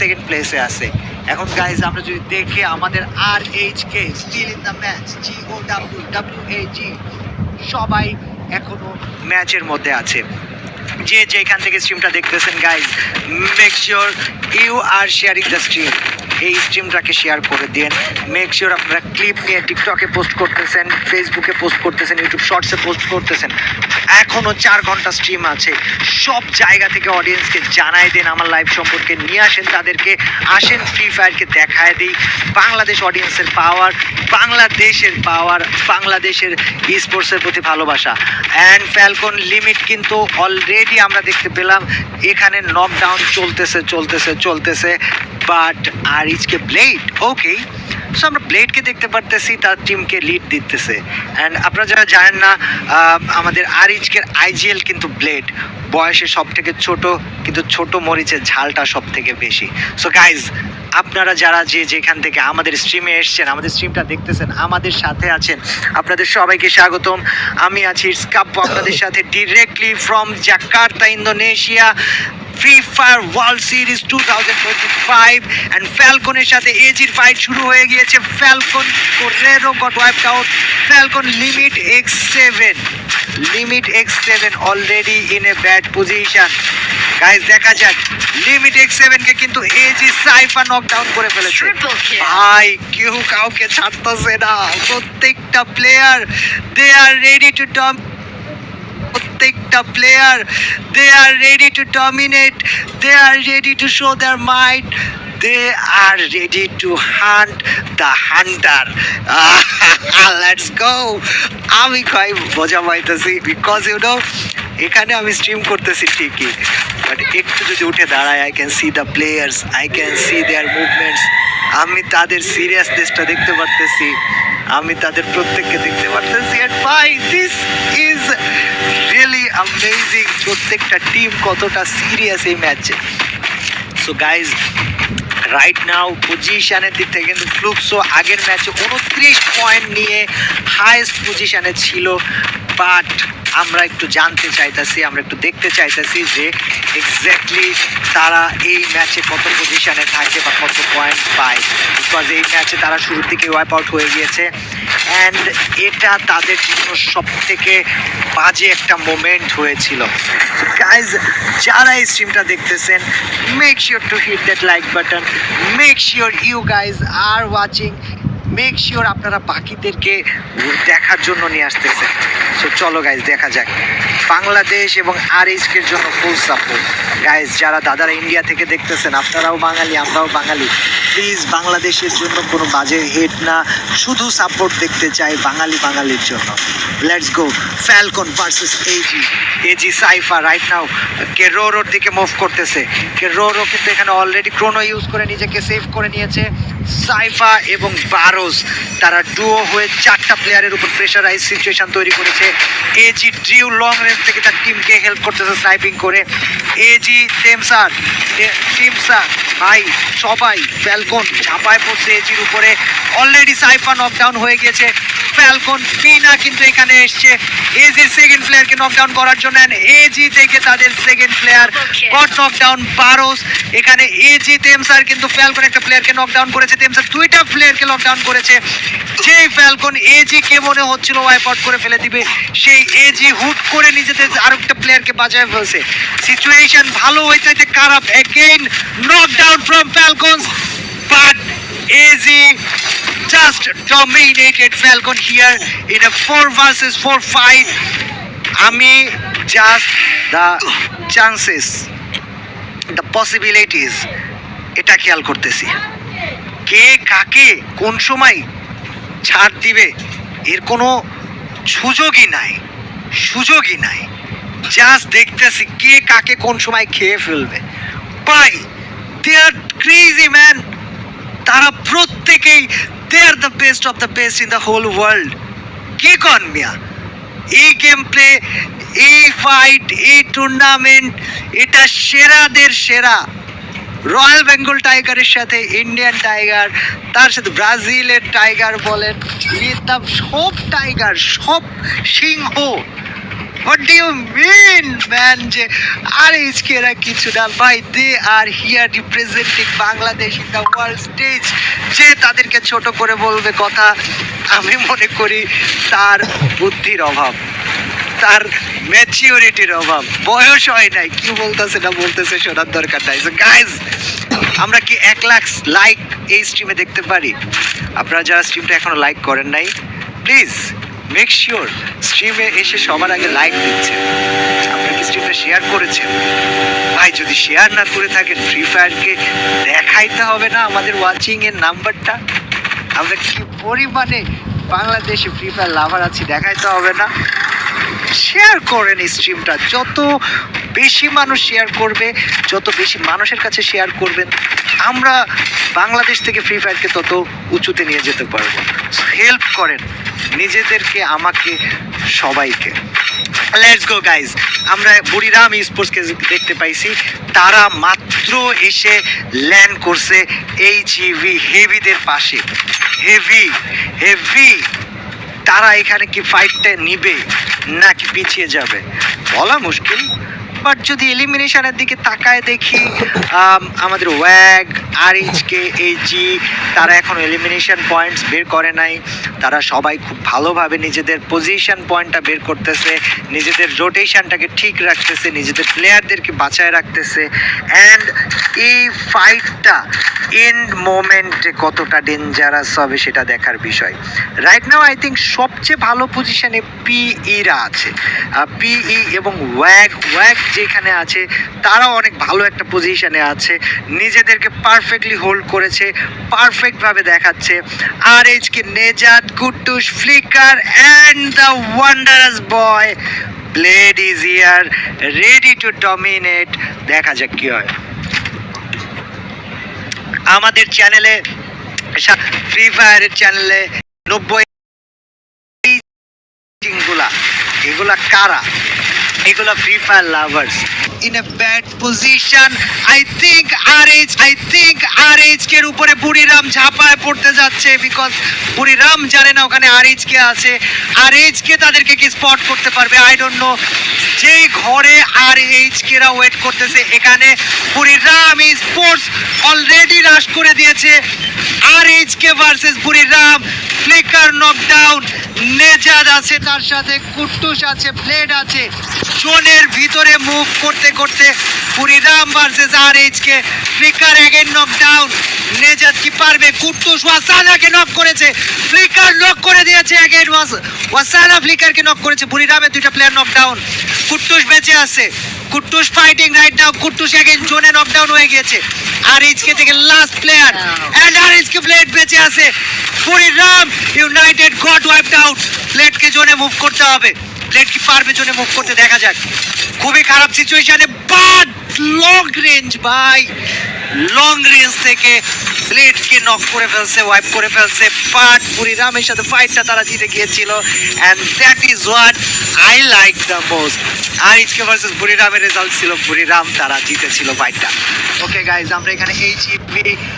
Second প্লেসে আছে। এখন গাইজ আমরা যদি দেখি আমাদের R H K still in the match G O W W A G সবাই এখনও ম্যাচের মধ্যে আছে। যে যেখান থেকে স্ট্রিমটা দেখতেছেন guys make sure you are sharing the stream এই স্ট্রিমটাকে শেয়ার করে দিন। মেক শিওর আপনারা ক্লিপ নিয়ে টিকটকে পোস্ট করতেছেন ফেসবুকে পোস্ট করতেছেন ইউটিউব শর্টসে পোস্ট করতেছেন। এখনও চার ঘণ্টা স্ট্রিম আছে। সব জায়গা থেকে অডিয়েন্সকে জানাই দেন আমার লাইভ সম্পর্কে, নিয়ে আসেন তাদেরকে। আসেন ফ্রি ফায়ারকে দেখায় দিই। বাংলাদেশ অডিয়েন্সের পাওয়ার বাংলাদেশের পাওয়ার বাংলাদেশের স্পোর্টসের প্রতি ভালোবাসা। অ্যান্ড ফ্যালকন লিমিট কিন্তু অলরেডি আমরা দেখতে পেলাম, এখানে নকডাউন চলতেছে চলতেছে চলতেছে but R HK Blade okay so আমরা ব্লেডকে দেখতে পারতেছি, তার টিমকে লিড দিতেছে। অ্যান্ড আপনারা যারা জানেন না আমাদের আর ইজকের আইজিএল কিন্তু ব্লেড বয়সে সব থেকে ছোট, কিন্তু ছোট মরিচের ঝালটা সব থেকে বেশি। সো গাইজ আপনারা যারা যে যেখান থেকে আমাদের স্ট্রিমে এসছেন, আমাদের স্ট্রিমটা দেখতেছেন, আমাদের সাথে আছেন, আপনাদের সবাইকে স্বাগতম। আমি আছি স্কাপ আপনাদের সাথে directly from Jakarta Indonesia Free Fire World Series two thousand twenty five and ফ্যালকনের সাথে এজির ফাইট শুরু হয়ে গিয়েছে। Falcon Korero got wipe out Falcon Limit X seven Limit X seven already in a bad position guys দেখা যাক। Limit x সেভেনকে কিন্তু AG Saifa knockdown করে ফেলেছে. ভাই কেউ কাউকে ছাড়তেছে না। প্রত্যেকটা player they are ready to dom প্রত্যেকটা player they are ready to dominate they are ready to show their mind they are ready to hunt the hunter let's go আমি খাই, মজা পাইতেছি বিকজ ইউ নো এখানে আমি stream করতেছি ঠিকই but একটু যদি উঠে দাঁড়ায় I can see the players I can see their movements আমি তাদের সিরিয়াসনেসটা দেখতে পারতেছি। আমি তাদের প্রত্যেককে দেখতে পারতেছি এন্ড ভাই দিস ইজ রিয়েলি অ্যামেজিং প্রত্যেকটা টিম কতটা সিরিয়াস এই ম্যাচে সো গাইজ রাইট নাও পজিশনের দিক থেকে কিন্তু ফ্লুকসো আগের ম্যাচে উনত্রিশ পয়েন্ট নিয়ে হায়েস্ট পজিশনে ছিল। বাট আমরা একটু জানতে চাইতেছি, আমরা একটু দেখতে চাইতেছি যে এক্স্যাক্টলি তারা এই ম্যাচে কত পজিশনে থাকে বা কত পয়েন্ট পায়। বিকজ এই ম্যাচে তারা শুরুর দিকে ওয়াইপ আউট হয়ে গিয়েছে। অ্যান্ড এটা তাদের জন্য সব থেকে বাজে একটা মোমেন্ট হয়েছিল। গাইজ যারা এই স্ট্রিমটা দেখতেছেন make sure to hit that like button make sure you guys are watching make sure আপনারা বাকিদেরকে দেখার জন্য নিয়ে আসতেছেন। সো চলো গাইজ দেখা যাক। বাংলাদেশ এবং আর এইচকের জন্য ফুল সাপোর্ট গাইজ যারা দাদারা ইন্ডিয়া থেকে দেখতেছেন, আপনারাও বাঙালি, আমরাও বাঙালি। প্লিজ বাংলাদেশের জন্য কোনো বাজে হেড না। শুধু সাপোর্ট দেখতে চাই বাঙালি বাঙালির জন্য। Let's go Falcon versus AG AG Saifa right now কে রোর দিকে মুভ করতেছে। কে রোরো কিন্তু এখানে অলরেডি ক্রোনো ইউজ করে নিজেকে সেভ করে নিয়েছে। সাইফা এবং বারোস তারা ডুও হয়ে চারটা প্লেয়ারের উপর প্রেশারাইজ সিচুয়েশন তৈরি করেছে। এজি ড্রিউ লং রেঞ্জ থেকে তার টিমকে হেল্প করতেছে স্নাইপিং করে। এজি টেমসার টিমসার ভাই, সবাই ফ্যালকন ঝাঁপায় পড়ছে এজির উপরে। অলরেডি সাইফা নকডাউন হয়ে গেছে ফ্যালকন ফিনা কিন্তু এখানে এসছে। এজির সেকেন্ড প্লেয়ারকে নকডাউন করার জন্য এজি থেকে তাদের সেকেন্ড প্লেয়ার গট নকডাউন বারোস এখানে এজি তেমসার কিন্তু ফ্যালকন একটা প্লেয়ারকে নকডাউন করেছে। তেমসার দুইটা প্লেয়ারকে নকডাউন করেছে। যেই ফ্যালকন এজি কে মনে হচ্ছিল ওয়াইপ আউট করে ফেলে দিবে, সেই এজি হুট করে নিজেদের আরেকটা প্লেয়ারকে বাঁচায় ফেলছে। সিচুয়েশন ভালো হয়ে চাইতে খারাপ again knockdown from Falcons but AG just dominated Falcon here in a 4 versus 4 fight. আমি just the chances the possibilities এটা খেয়াল করতেছি। কে কাকে কোন সময় ছাড় দিবে, এর কোনো সুযোগই নাই সুযোগই নাই। জাস্ট দেখতেছি কে কাকে কোন সময় খেয়ে ফেলবে। পাই দে আর ক্রেজি ম্যান তারা প্রত্যেকেই they are the best of the best in the whole world কে কন মিয়া? এই গেম প্লে এই ফাইট এই টুর্নামেন্ট এটা সেরাদের সেরা। রয়্যাল বেঙ্গল টাইগারের সাথে ইন্ডিয়ান টাইগার, তার সাথে ব্রাজিলের টাইগার বলেন, ভিয়েতনাম সব টাইগার, সব সিংহ। What do you mean man যে আর এইচকে এরা কিছু না? ভাই they are here representing Bangladesh in the world stage যে তাদেরকে ছোট করে বলবে কথা, আমি মনে করি তার বুদ্ধির অভাব। তার ম্যাচিউরিটির অভাব। বয়স হয় নাই। কি বলতেছে, না বলতেছে শোনার দরকার নাই। গাইজ আমরা কি এক লাখ লাইক এই স্ট্রিমে দেখতে পারি? আপনারা যারা স্ট্রিমটা এখনও লাইক করেন নাই প্লিজ মেক শিওর স্ট্রিমে এসে সবার আগে লাইক দিচ্ছেন। আপনারা কি স্ট্রিমটা শেয়ার করেছেন? ভাই, যদি শেয়ার না করে থাকেন ফ্রি ফায়ারকে দেখাইতে হবে না আমাদের ওয়াচিং এর নাম্বারটা আমরা কি পরিমাণে বাংলাদেশে ফ্রি ফায়ার লাভার আছি, দেখাইতে হবে না। শেয়ার করেন এই স্ট্রিমটা যত বেশি মানুষ শেয়ার করবে, যত বেশি মানুষের কাছে শেয়ার করবেন, আমরা বাংলাদেশ থেকে ফ্রি ফায়ারকে তত উঁচুতে নিয়ে যেতে পারব। হেল্প করেন নিজেদেরকে, আমাকে, সবাইকে। লেটস গো গাইজ আমরা বুড়িরাম স্পোর্টসকে দেখতে পাইছি। তারা মাত্র এসে ল্যান্ড করছে এইচ ইভি হেভিদের পাশে। হেভি হেভি তারা এখানে কি ফাইটটা নিবে? নাকি পিছিয়ে যাবে। বলা মুশকিল বাট যদি এলিমিনেশনের দিকে তাকায় দেখি আমাদের ওয়াগ আর এইচকে এইচজি তারা এখন এলিমিনেশন পয়েন্টস বের করে নাই। তারা সবাই খুব ভালোভাবে নিজেদের পজিশন পয়েন্টটা বের করতেছে, নিজেদের রোটেশনটাকে ঠিক রাখতেছে, নিজেদের প্লেয়ারদেরকে বাঁচায় রাখতেছে। অ্যান্ড এই ফাইটটা এন্ড মোমেন্টে কতটা ডেঞ্জারাস হবে সেটা দেখার বিষয়। রাইট নাও আই থিঙ্ক সবচেয়ে ভালো পজিশনে পিইরা আছে। পিই এবং ওয়াগ ওয়াগ যেখানে আছে, তারাও অনেক ভালো একটা পজিশনে আছে। নিজেদেরকে পারফেক্টলি হোল্ড করেছে পারফেক্টভাবে দেখাচ্ছে। R HK Nezad Kuttus Flicker and the wondrous boy Blade is here ready to dominate দেখা যাক কী হয়। আমাদের চ্যানেলে ফ্রি ফায়ারের চ্যানেলে নব্বই গুলা এগুলা কারা? এগুলা Free Fire lovers in a bad position I think R H I think R H K উপরে বুড়িরাম ঝাঁপায় পড়তে যাচ্ছে বিকজ বুড়িরাম জানে না ওখানে আর এইচ কে আছে। আর এইচ কে তাদেরকে কি স্পট করতে পারবে? আই ডোন্ট নো যেই ঘরে আর এইচ কেরা ওয়েট করতেছে, এখানে বুড়িরাম স্পোর্টস অলরেডি রাশ করে দিয়েছে। R H K versus Buriram flicker knockdown Nejad আছে তার সাথে, কুট্টুস আছে ব্লেড আছে। জোনের ভিতরে মুভ করতে করতে Buriram versus R H K flicker again knockdown Nejad কি পারবে? কুট্টুস ওয়াসালাকে নক করেছে। ফ্লিকার নক করে দিয়েছে এগেন ওয়াসালা ফ্লিকারকে নক করেছে। বুড়িরামের দুইটা প্লেয়ার নক ডাউন কুট্টুস বেঁচে আছে। Kuttus fighting right now Kuttus again জোনে নকডাউন হয়ে গেছে আর এইচকে থেকে last player and R HK Plate বেঁচে আছে। Buriram United got wiped out প্লেটকে জোনে মুভ করতে হবে। প্লেট কি পারবে জোনে মুভ করতে? দেখা যাক। খুবই খারাপ সিচুয়েশনে বাট লং রেঞ্জ ভাই। লং রেঞ্জ থেকে প্লেটকে নক করে ফেলছে ওয়াইপ করে ফেলছে বাট বুড়িরামের সাথে ফাইটটা তারা জিতে গিয়েছিল and that is what I like the most R HK versus বুড়িরামের result ছিল বুড়িরাম তারা জিতেছিল ফাইটটা ওকে গাইজ আমরা এখানে এইচ